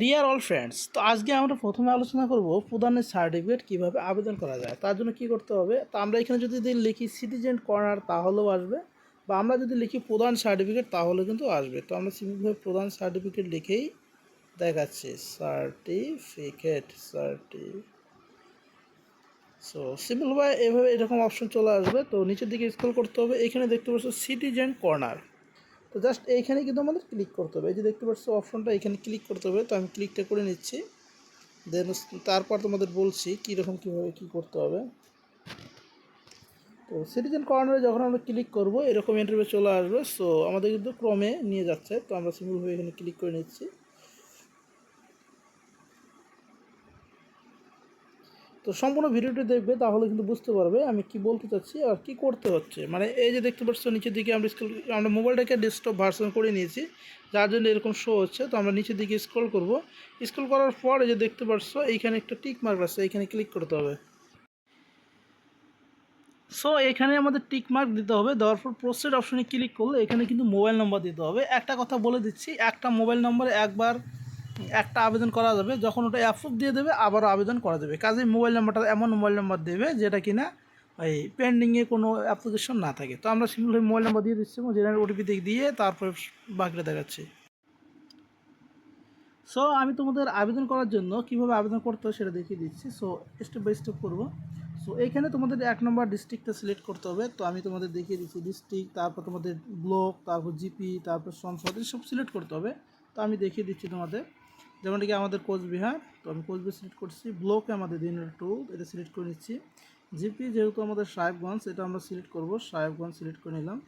Deer all friends তো আজকে আমরা প্রথমে আলোচনা করব প্রধানের সার্টিফিকেট কীভাবে আবেদন করা যায়। তার জন্য কি করতে হবে? তো আমরা এখানে যদি লিখি সিটিজেন কর্নার তাহলেও আসবে, বা আমরা যদি লিখি প্রধান সার্টিফিকেট তাহলে কিন্তু আসবে। তো আমরা সিম্পলভাবে প্রধান সার্টিফিকেট লিখেই দেখাচ্ছি। সার্টিফিকেট সার্টি সো সিম্পলভাবে এভাবে এরকম অপশন চলে আসবে। তো নিচের দিকে স্ক্রল করতে হবে। এখানে দেখতে পাচ্ছ সিটিজেন কর্নার তো জাস্ট এইখানে কিন্তু আমাদের ক্লিক করতে হবে। এই যে দেখতে পাচ্ছ অপশনটা এখানে ক্লিক করতে হবে। তো আমি ক্লিকটা করে নিচ্ছি। দেন তারপর তোমাদের বলছি কীরকম, কীভাবে কী করতে হবে। তো সিটিজেন কর্নারে যখন আমরা ক্লিক করব, এরকম ইন্টারভিউ চলে আসবে। সো আমাদের কিন্তু ক্রমে নিয়ে যাচ্ছে। তো আমরা সিম্পলভাবে এখানে ক্লিক করে নিচ্ছি। তো সম্পূর্ণ ভিডিওটি দেখবে, তাহলে কিন্তু বুঝতে পারবে আমি কি বলতে চাচ্ছি আর কি করতে হচ্ছে। মানে এই যে দেখতে পাচ্ছ, নিচের দিকে আমরা স্ক্রল আমরা মোবাইলটাকে ডেস্কটপ ভার্সন করে নিয়েছি, যার জন্য এরকম শো হচ্ছে। তো আমরা নিচের দিকে স্ক্রল করব। স্ক্রল করার পর এই যে দেখতে পাচ্ছ, এইখানে একটা টিক মার্ক আছে, এইখানে ক্লিক করতে হবে। সো এখানে আমাদের টিক মার্ক দিতে হবে। দেওয়ার পর প্রসেড অপশনে ক্লিক করলে এখানে কিন্তু মোবাইল নম্বর দিতে হবে। একটা কথা বলে দিচ্ছি, একটা মোবাইল নম্বরে একবার একটা আবেদন করা যাবে, যখন ওটা অ্যাপ্রুভ দিয়ে দেবে, আবারও আবেদন করা যাবে। কাজে মোবাইল নাম্বারটা এমন মোবাইল নাম্বার দেবে, যেটা কিনা এই পেন্ডিংয়ে কোনো অ্যাপ্লিকেশন না থাকে। তো আমরা সিম্পল মোবাইল নাম্বার দিয়ে দিচ্ছি, এবং জেনারেল ওটিপি দিক দিয়ে তারপরে বাকিটা দেখাচ্ছি। সো আমি তোমাদের আবেদন করার জন্য কীভাবে আবেদন করতে হয় সেটা দেখিয়ে দিচ্ছি। সো স্টেপ বাই স্টেপ করব। সো এইখানে তোমাদের এক নম্বর ডিস্ট্রিক্টটা সিলেক্ট করতে হবে। তো আমি তোমাদের দেখিয়ে দিচ্ছি ডিস্ট্রিক্ট তারপর তোমাদের ব্লক তারপর জিপি তারপর সংসদ সব সিলেক্ট করতে হবে। তো আমি দেখিয়ে দিচ্ছি তোমাদের। যেমন কি আমাদের কোচবিহার, তো আমি কোচবিহার সিলেক্ট করছি। ব্লকে আমাদের দিন টু এটা সিলেক্ট করে নিচ্ছি। জিপি যেহেতু আমাদের সাহেবগঞ্জ, এটা আমরা সিলেক্ট করব। সাহেবগঞ্জ সিলেক্ট করে নিলাম।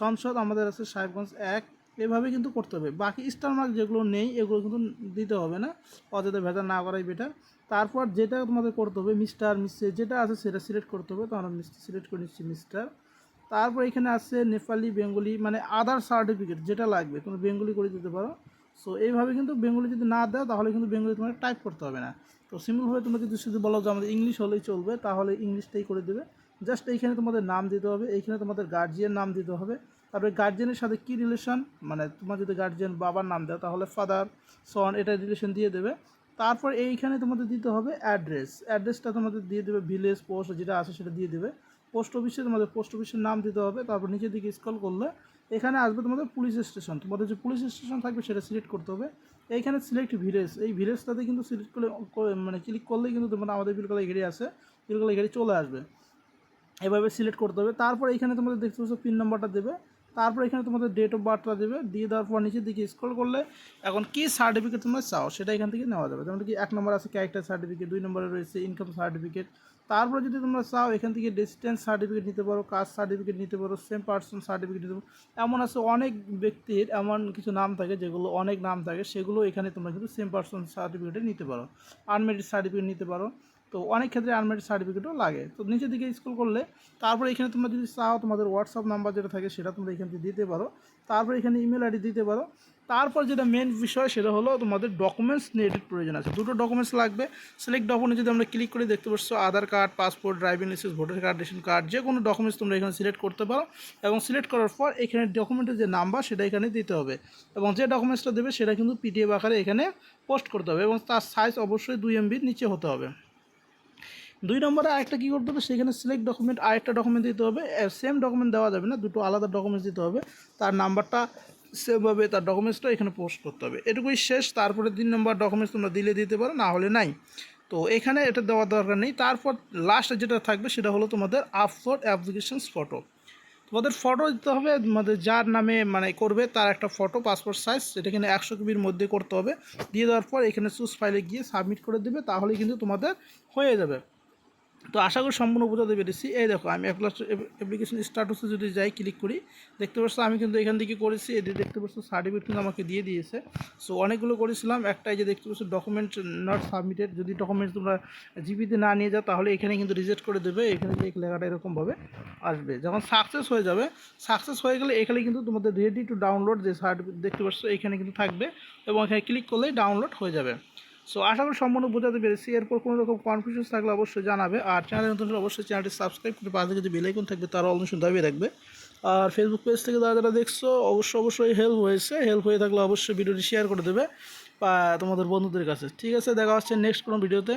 সংসদ আমাদের আছে সাহেবগঞ্জ এক। এভাবে কিন্তু করতে হবে। বাকি স্টার মার্ক যেগুলো নেই, এগুলো কিন্তু দিতে হবে না। অযথা ভেজা না করাই বেটার তারপর যেটা তোমাদের করতে হবে মিস্টার মিসে যেটা আছে সেটা সিলেক্ট করতে হবে। তো আমরা সিলেক্ট করে নিচ্ছি মিস্টার তারপর এখানে আছে নেপালি, বেঙ্গলি মানে আদার সার্টিফিকেট যেটা লাগবে তুমি বেঙ্গলি করে দিতে পারো। সো এইভাবে কিন্তু বেঙ্গলি যদি না দাও, তাহলে কিন্তু বেঙ্গলি তোমাকে টাইপ করতে হবে না। তো সিম্পলভাবে তোমরা যদি শুধু বলো যে আমাদের ইংলিশ হলেই চলবে, তাহলে ইংলিশটাই করে দেবে। জাস্ট এইখানে তোমাদের নাম দিতে হবে, এইখানে তোমাদের গার্জিয়ান নাম দিতে হবে। তারপরে গার্জিয়ানের সাথে কী রিলেশন মানে তোমার যদি গার্জিয়ান বাবার নাম দেয় তাহলে ফাদার সন এটা রিলেশন দিয়ে দেবে। তারপর এইখানে তোমাদের দিতে হবে অ্যাড্রেস অ্যাড্রেসটা তোমাদের দিয়ে দেবে ভিলেজ পোস্ট যেটা আছে সেটা দিয়ে দেবে। পোস্ট অফিসে তোমাদের পোস্ট অফিসের নাম দিতে হবে। তারপর নিচের দিকে স্কল করলে এখানে আসবে তোমাদের পুলিশ স্টেশন। তোমাদের যে পুলিশ স্টেশন থাকবে সেটা সিলেক্ট করতে হবে। এইখানে সিলেক্ট ভিলেজ। এই ভিলেজটাতে কিন্তু সিলেক্ট করলে মানে ক্লিক করলেই কিন্তু তোমরা আমাদের বিলকালা ঘেড়ে আসে বিলকালা ঘেড়ে চলে আসবে। এভাবে সিলেক্ট করতে হবে। তারপর এইখানে তোমাদের দেখতে পাচ্ছ পিন নম্বরটা দেবে। তারপর এখানে তোমাদের ডেট অফ বার্থটা দেবে, দিয়ে দেওয়ার পর নিচের দিকে স্ক্রল করলে এখন কী সার্টিফিকেট তোমরা চাও সেটা এখান থেকে নেওয়া যাবে। যেমন কি এক নম্বর আছে ক্যারেক্টার সার্টিফিকেট দুই নম্বরে রয়েছে ইনকাম সার্টিফিকেট তারপরে যদি তোমরা চাও এখান থেকে ডিস্টেন্স সার্টিফিকেট নিতে পারো কাস্ট সার্টিফিকেট নিতে পারো সেম পার্সন সার্টিফিকেট নিতে পারো, এমন আছে অনেক ব্যক্তির এমন কিছু নাম থাকে যেগুলো অনেক নাম থাকে, সেগুলো এখানে তোমরা কিন্তু সেম পার্সন সার্টিফিকেটে নিতে পারো। আনমেরিড সার্টিফিকেট নিতে পারো। তো অনেক ক্ষেত্রে আনমেরিড সার্টিফিকেটও লাগে। তো নিচের দিকে স্কুল করলে, তারপরে এখানে তোমরা যদি চাও তোমাদের হোয়াটসঅ্যাপ নাম্বার যেটা থাকে সেটা তোমরা এখান থেকে দিতে পারো। তারপর এখানে ইমেল আইডি দিতে পারো। তারপর যেটা মেন বিষয় সেটা হলো তোমাদের ডকুমেন্টস নেটের প্রয়োজন আছে। দুটো ডকুমেন্টস লাগবে। সিলেক্ট ডকুমেন্টে যদি আমরা ক্লিক করে, দেখতে পাচ্ছ Aadhaar card passport driving licence voter card ration card যে কোনো ডকুমেন্টস তোমরা এখানে সিলেক্ট করতে পারো। এবং সিলেক্ট করার পর এখানে ডকুমেন্টের যে নাম্বার সেটা এখানে দিতে হবে। এবং যে ডকুমেন্টসটা দেবে সেটা কিন্তু পিডিএফ আকারে এখানে পোস্ট করতে হবে। এবং তার সাইজ অবশ্যই দুই এমবির নিচে হতে হবে। দুই নম্বরে আরেকটা কী করতে হবে? সেখানে সিলেক্ট ডকুমেন্ট আরেকটা ডকুমেন্ট দিতে হবে। সেম ডকুমেন্ট দেওয়া যাবে না, দুটো আলাদা ডকুমেন্টস দিতে হবে। তার নাম্বারটা সেমভাবে তার ডকুমেন্টসটা এখানে পোস্ট করতে হবে। এটুকুই শেষ, তারপরে তিন নম্বর ডকুমেন্টস তোমরা দিলে দিতে পারো, না হলে নাই। তো এখানে এটা দেওয়ার দরকার নেই। তারপর লাস্টে যেটা থাকবে সেটা হলো তোমাদের আপলোড অ্যাপ্লিকেশনস ফটো তোমাদের ফটো দিতে হবে, তোমাদের যার নামে মানে করবে তার একটা ফটো পাসপোর্ট সাইজ সেটা এখানে একশো কেবির মধ্যে করতে হবে। দিয়ে দেওয়ার পর এখানে চুজ ফাইলে গিয়ে সাবমিট করে দেবে তাহলে কিন্তু তোমাদের হয়ে যাবে। তো আশা করি সম্পূর্ণ বোঝাতে পেরেছি। এই দেখো, আমি অ্যাপ্লিকেশন স্টাটাসে যদি যাই ক্লিক করি, দেখতে পাচ্ছ আমি কিন্তু এখান থেকে করেছি এটি দেখতে পাচ্ছ সার্টিফিকেট কিন্তু আমাকে দিয়ে দিয়েছে। সো অনেকগুলো করেছিলাম, একটাই যে দেখতে পাচ্ছ ডকুমেন্ট নট সাবমিটেড যদি ডকুমেন্ট তোমরা জিপিতে না নিয়ে যাও, তাহলে এখানে কিন্তু রিজেক্ট করে দেবে, এখানে যে লেখাটা এরকমভাবে আসবে। যখন সাকসেস হয়ে যাবে সাকসেস হয়ে গেলে এখানে কিন্তু তোমাদের রেডি টু ডাউনলোড যে সার্টিফিকেট দেখতে পাচ্ছ, এখানে কিন্তু থাকবে এবং এখানে ক্লিক করলেই ডাউনলোড হয়ে যাবে। সো আশা করি সম্পূর্ণ বোঝাতে পেরেছি। এরপর কোনো রকম কনফিউশন থাকলে অবশ্যই জানাবে। আর চ্যানেল নতুন অবশ্যই চ্যানেলটি সাবস্ক্রাইব করে পাশে যদি বেলাইকন থাকবে, তারা অবশ্যই দাবিয়ে রাখবে। আর ফেসবুক পেজ থেকে যারা যারা দেখছ, অবশ্যই অবশ্যই হেল্প হয়েছে। হেল্প হয়ে থাকলে অবশ্যই ভিডিওটি শেয়ার করে দেবে বা তোমাদের বন্ধুদের কাছে। ঠিক আছে, দেখা হচ্ছে নেক্সট কোনো ভিডিওতে